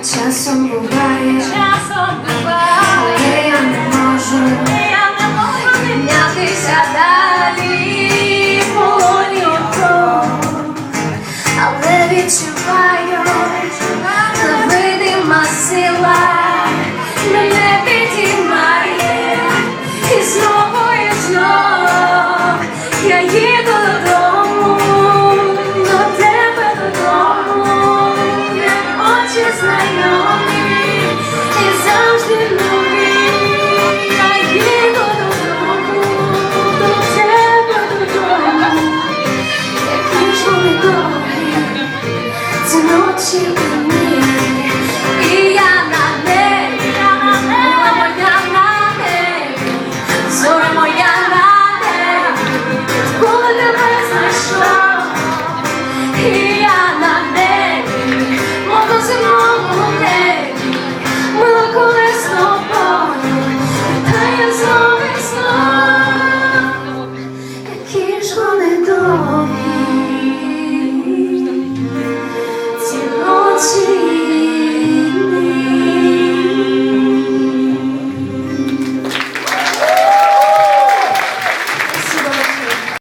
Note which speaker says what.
Speaker 1: часом буває,
Speaker 2: Часом буває,
Speaker 1: але я не можу.
Speaker 2: Я не можу
Speaker 1: піднятися далі. Полоні але відчуваю невидима сила. Мене підіймає. І знову і знов я їду to hoje.